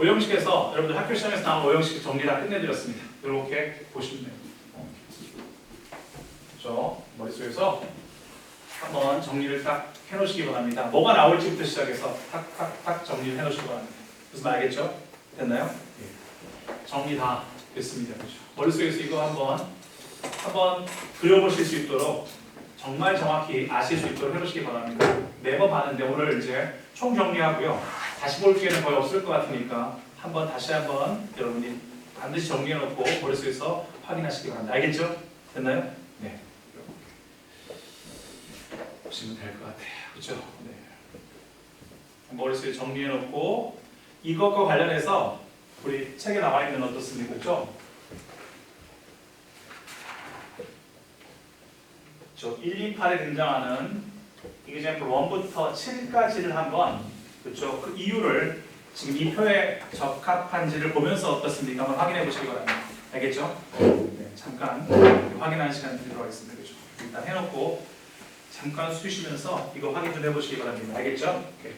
오형식에서 여러분들 학교 시험에서 나온 오형식 정리 다 끝내드렸습니다. 이렇게 보시면 돼요. 그렇죠? 머릿속에서 한번 정리를 딱 해놓으시기 바랍니다. 뭐가 나올지부터 시작해서 탁탁탁 정리를 해놓으시기 바랍니다. 무슨 말 알겠죠? 됐나요? 예. 정리 다 됐습니다. 그렇죠? 머릿속에서 이거 한번 한번 그려보실 수 있도록 정말 정확히 아실 수 있도록 해보시기 바랍니다. 매번 봤는데 오늘 이제 총 정리하고요. 다시 볼 기회는 거의 없을 것 같으니까 한번 다시 한번 여러분이 반드시 정리해놓고 머릿속에서 확인하시기 바랍니다. 알겠죠? 됐나요? 네. 보시면 될 것 같아요. 그렇죠? 네. 머릿속에 정리해놓고 이것과 관련해서 우리 책에 나와 있는 어떻습니까? 그렇죠? 저 1, 2, 8에 등장하는 example 1부터 7까지를 한번 그렇죠? 그 이유를 지금 이 표에 적합한지를 보면서 어떻습니까? 한번 확인해 보시기 바랍니다. 알겠죠? 네, 잠깐 확인하는 시간 드리도록 하겠습니다. 그렇죠? 일단 해놓고 잠깐 쉬시면서 이거 확인 좀 해보시기 바랍니다. 알겠죠? 오케이.